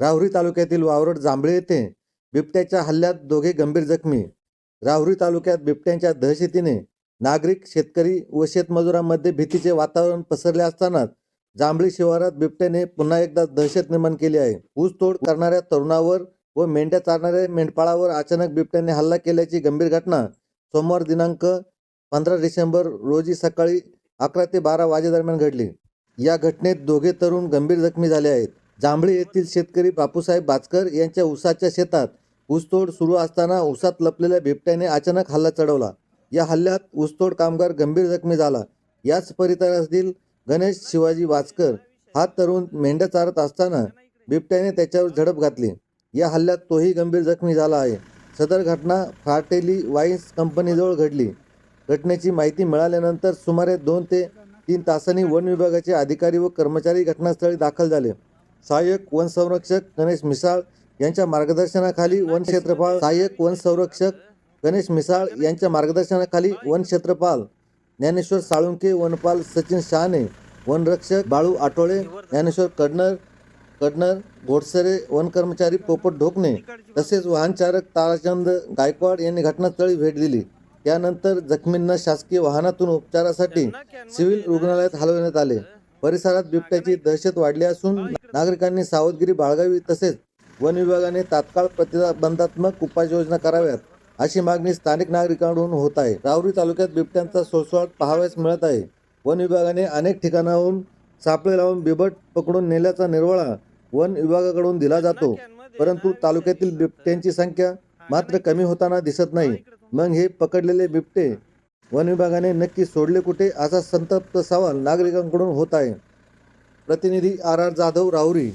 राहुरी तालुक्यातील वावरड जांभळे येथे बिबट्याच्या हल्ल्यात दोघे गंभीर जखमी. राहुरी तालुक्यात बिबट्यांच्या दहशतीने नागरिक शेतकरी व शेतमजुरांमध्ये भीतीचे वातावरण पसरले असतानाच जांभळी शिवारात बिबट्याने पुन्हा एकदा दहशत निर्माण केली आहे. ऊसतोड करणाऱ्या तरुणावर व मेंढ्या चारणाऱ्या मेंढपाळावर अचानक बिबट्याने हल्ला केल्याची गंभीर घटना सोमवार दिनांक पंधरा डिसेंबर रोजी सकाळी अकरा ते बारा वाजेदरम्यान घडली. या घटनेत दोघे तरुण गंभीर जखमी झाले आहेत. जांभळी येथील शेतकरी बापूसाहेब बाचकर यांच्या ऊसाच्या शेतात ऊसतोड सुरू असताना ऊसात लपलेल्या बिबट्याने अचानक हल्ला चढवला. या हल्ल्यात ऊसतोड कामगार गंभीर जखमी झाला. याच परिसरातील गणेश शिवाजी वाचकर हा तरुण मेंढ्या चारत असताना बिबट्याने त्याच्यावर झडप घातली. या हल्ल्यात तोही गंभीर जखमी झाला आहे. सदर घटना फाटेली वाईन्स कंपनीजवळ घडली. घटनेची माहिती मिळाल्यानंतर सुमारे दोन ते तीन तासांनी वन विभागाचे अधिकारी व कर्मचारी घटनास्थळी दाखल झाले. सहाय्यक वन संरक्षक गणेश मिसाळ यांच्या मार्गदर्शनाखाली वन क्षेत्रपाल सहाय्यक वन संरक्षक गणेश मिसाळ यांच्या मार्गदर्शनाखाली वन क्षेत्रपाल ज्ञानेश्वर साळुंके वनपाल सचिन शहाणे वनरक्षक बाळू आठोळे ज्ञानेश्वर कडनर कडनर घोडसरे वन कर्मचारी पोपट ढोकणे तसेच वाहनचालक ताराचंद गायकवाड यांनी घटनास्थळी भेट दिली. त्यानंतर जखमींना शासकीय वाहनातून उपचारासाठी सिव्हिल रुग्णालयात हलवण्यात आले. परिसरात बिबट्याची दहशत वाढली असून नागरिकांनी सावधगिरी बाळगावी तसेच वन विभागाने तात्काळ प्रतिबंधात्मक उपाययोजना कराव्यात अशी मागणी स्थानिक नागरिकांकडून होत आहे. राहुरी तालुक्यात बिबट्यांचा सोळसोळाट पाहावयास मिळत आहे. वन विभागाने अनेक ठिकाणाहून सापळे लावून बिबट पकडून नेल्याचा निर्वाळा वन विभागाकडून दिला जातो. परंतु तालुक्यातील बिबट्यांची संख्या मात्र कमी होताना दिसत नाही. मग हे पकडलेले बिबटे वन विभागाने नक्की सोडले कुठे असा संतप्त सवाल नागरिकांकडून होत आहे. प्रतिनिधी आर आर जाधव राहुरी